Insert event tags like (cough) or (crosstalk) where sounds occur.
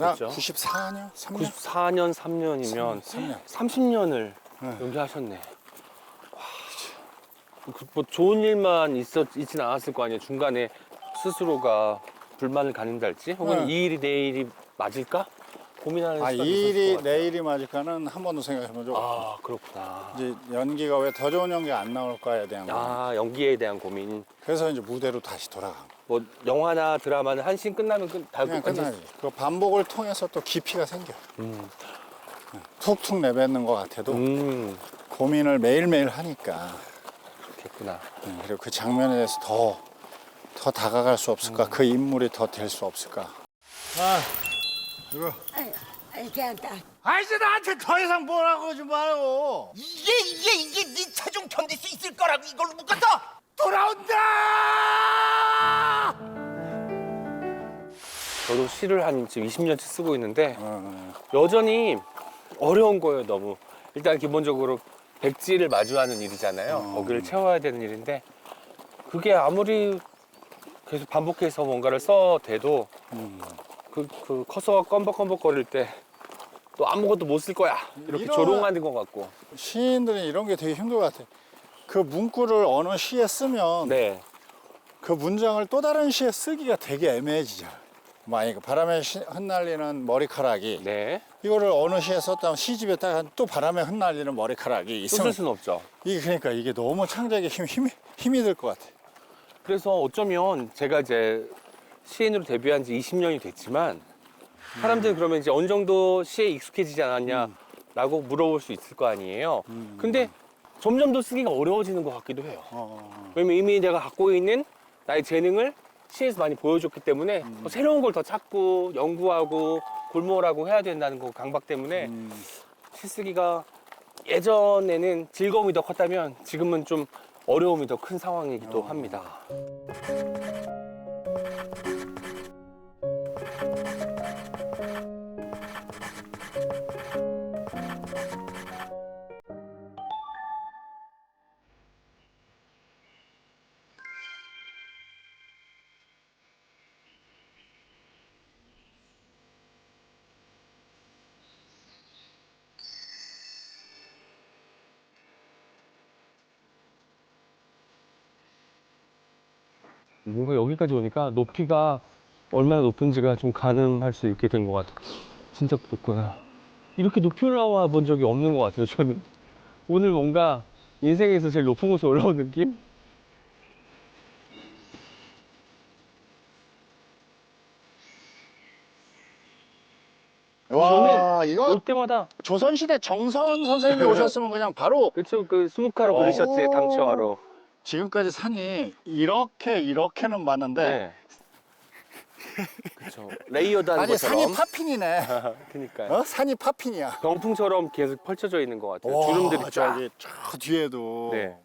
나 그렇죠. 94년? 3년? 94년, 3년이면 3년. 30년을 네. 연기하셨네. 와, 그, 뭐 좋은 일만 있었, 있진 않았을 거 아니에요. 중간에 스스로가 불만을 가진달지 혹은 네. 이 일이 내 일이 맞을까? 고민하는 아, 시간이 이 있었을 일이 것 같아요. 내일이 맞을까는 한 번도 생각해 본 적 없어. 아, 그렇구나. 이제 연기가 왜 더 좋은 연기 안 나올까에 대한 거. 아, 연기에 대한 고민. 그래서 이제 무대로 다시 돌아간 거. 뭐 영화나 드라마는 한 씬 끝나면 끝, 다 그냥 끝나지. 그 반복을 통해서 또 깊이가 생겨. 음, 툭툭 내뱉는 것 같아도 음, 고민을 매일매일 하니까. 그렇겠구나. 네, 그리고 그 장면에 대해서 더, 더 다가갈 수 없을까? 그 인물이 더 될 수 없을까? 아, 이거. 아이 괜찮다. 아, 이제 나한테 더 이상 뭐라고 하지 마요. 이게 이게 이게 네 체중 견딜 수 있을 거라고 이걸로 묶었어? 돌아온다! 저도 시를 한 지금 20년째 쓰고 있는데 어, 여전히 어려운 거예요, 너무. 일단 기본적으로 백지를 마주하는 일이잖아요. 어. 거기를 채워야 되는 일인데 그게 아무리 계속 반복해서 뭔가를 써대도 음. 그, 그 커서가 껌벅껌벅거릴 때 또 아무것도 못 쓸 거야. 이렇게 이런- 조롱하는 것 같고. 시인들은 이런 게 되게 힘들 것 같아. 그 문구를 어느 시에 쓰면 네. 그 문장을 또 다른 시에 쓰기가 되게 애매해지잖아. 만약에 그 바람에 시- 흩날리는 머리카락이 네. 이거를 어느 시에 썼다면 시집에다가 또 바람에 흩날리는 머리카락이 또 있으면 수는 없죠. 이게 그러니까 이게 너무 창작에 힘, 힘이, 힘이 들 것 같아. 그래서 어쩌면 제가 이제 시인으로 데뷔한 지 20년이 됐지만 사람들이 그러면 이제 어느 정도 시에 익숙해지지 않았냐라고 물어볼 수 있을 거 아니에요. 근데 점점 더 쓰기가 어려워지는 것 같기도 해요. 어, 왜냐면 이미 내가 갖고 있는 나의 재능을 시에서 많이 보여줬기 때문에 더 새로운 걸 더 찾고 연구하고 골몰하고 해야 된다는 거 강박 때문에 음, 시 쓰기가 예전에는 즐거움이 더 컸다면 지금은 좀 어려움이 더 큰 상황이기도 합니다. 뭔가 여기까지 오니까 높이가 얼마나 높은지가 좀 가늠할 수 있게 된 것 같아요. 진짜 높구나. 이렇게 높이 올라와 본 적이 없는 것 같아요, 저는. 오늘 뭔가 인생에서 제일 높은 곳에 올라온 느낌? 와 이거 올 때마다 조선시대 정선 선생님이 오셨으면 그냥 바로 그쵸 그 수묵하러 오. 그러셨지 당초하러 지금까지 산이 이렇게 이렇게는 봤는데 네. (laughs) 그쵸 레이어드한 아니 것처럼 산이 파핀이네. (laughs) 그니까요 어? 산이 파핀이야. 병풍처럼 계속 펼쳐져 있는 것 같아요 와, 주름들이 쫙 저기 저 뒤에도 네.